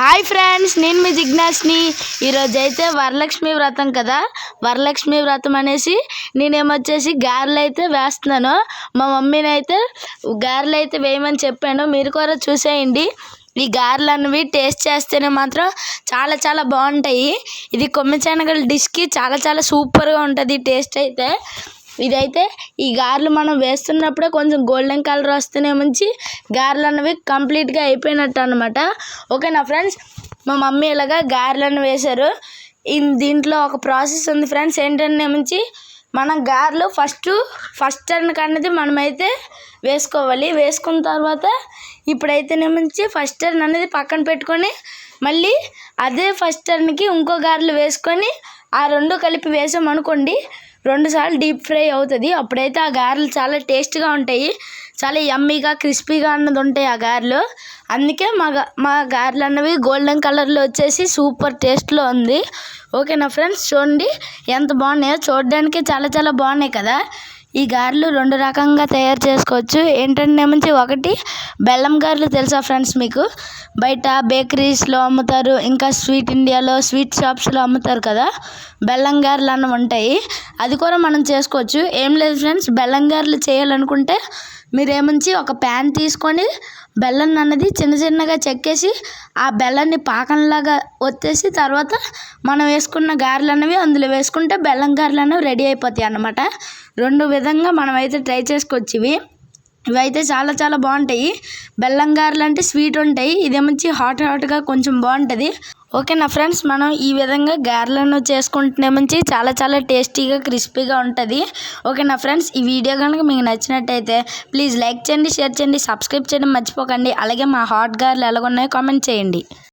Hi friends నేను మీ జిజ్ఞాస్ని. ఈరోజు అయితే వరలక్ష్మి వ్రతం కదా? వరలక్ష్మి వ్రతం అనేసి నేనేమొచ్చేసి గారెలు అయితే వేస్తున్నాను. మా మమ్మీని అయితే గారెలు అయితే వేయమని చెప్పాను. మీరు కూడా చూసేయండి. ఈ గారెలు అనేవి టేస్ట్ చేస్తేనే మాత్రం చాలా చాలా బాగుంటాయి. ఇది కొమ్మ శనగల డిష్కి చాలా చాలా సూపర్గా ఉంటుంది టేస్ట్ అయితే. ఇదైతే ఈ గారెలు మనం వేస్తున్నప్పుడే కొంచెం గోల్డెన్ కలర్ వస్తేనే మంచి. గారెలు అనేవి కంప్లీట్గా అయిపోయినట్టు అనమాట ఓకేనా ఫ్రెండ్స్ మా మమ్మీ ఇలాగా గారెలను వేశారు. దీంట్లో ఒక ప్రాసెస్ ఉంది ఫ్రెండ్స్ ఏంటంటే మంచి మనం గారెలు ఫస్ట్ ఫస్ట్ టర్న్ అనేది మనమైతే వేసుకోవాలి. వేసుకున్న తర్వాత ఇప్పుడైతేనే మంచి ఫస్ట్ టర్న్ అనేది పక్కన పెట్టుకొని మళ్ళీ అదే ఫస్ట్ టర్న్కి ఇంకో గారెలు వేసుకొని ఆ రెండు కలిపి వేసామనుకోండి రెండుసార్లు డీప్ ఫ్రై అవుతుంది. అప్పుడైతే ఆ గారెలు చాలా టేస్ట్గా ఉంటాయి. చాలా యమ్మీగా క్రిస్పీగా అన్నది ఉంటాయి ఆ గారెలు. అందుకే మా మా గారెలు అన్నవి గోల్డెన్ కలర్లో వచ్చేసి సూపర్ టేస్ట్లో ఉంది. ఓకేనా ఫ్రెండ్స్? చూడండి ఎంత బాగున్నాయో. చూడడానికి చాలా చాలా బాగున్నాయి కదా. ఈ గారెలు రెండు రకంగా తయారు చేసుకోవచ్చు. ఏంటంటే మంచి ఒకటి బెల్లం గారెలు తెలుసా ఫ్రెండ్స్ మీకు? బయట బేకరీస్లో అమ్ముతారు. ఇంకా స్వీట్ ఇండియాలో స్వీట్ షాప్స్లో అమ్ముతారు కదా. బెల్లం గారెలు అన్నవి ఉంటాయి. అది కూడా మనం చేసుకోవచ్చు. ఏం లేదు ఫ్రెండ్స్ బెల్లం గారెలు చేయాలనుకుంటే మీరేమంచి ఒక ప్యాన్ తీసుకొని బెల్లం అన్నది చిన్న చిన్నగా చెక్కేసి ఆ బెల్లాన్ని పాకంలాగా ఒత్తేసి తర్వాత మనం వేసుకున్న గారెలు అనేవి అందులో వేసుకుంటే బెల్లం గారెలు అనేవి రెడీ అయిపోతాయి అన్నమాట. రెండు విధంగా మనమైతే ట్రై చేసుకోవచ్చు ఇవి. ఇవైతే చాలా చాలా బాగుంటాయి. బెల్లం గారెలు అంటే స్వీట్ ఉంటాయి. ఇదేమొచ్చి హాట్ హాట్గా కొంచెం బాగుంటుంది. ఓకే నా ఫ్రెండ్స్ మనం ఈ విధంగా గారెలను చేసుకుంటేనే మంచి చాలా చాలా టేస్టీగా క్రిస్పీగా ఉంటుంది. ఓకే నా ఫ్రెండ్స్ ఈ వీడియో కనుక మీకు నచ్చినట్టయితే ప్లీజ్ లైక్ చేయండి షేర్ చేయండి సబ్స్క్రైబ్ చేయడం మర్చిపోకండి. అలాగే మా హాట్ గారెలు ఎలాగున్నాయో కామెంట్ చేయండి.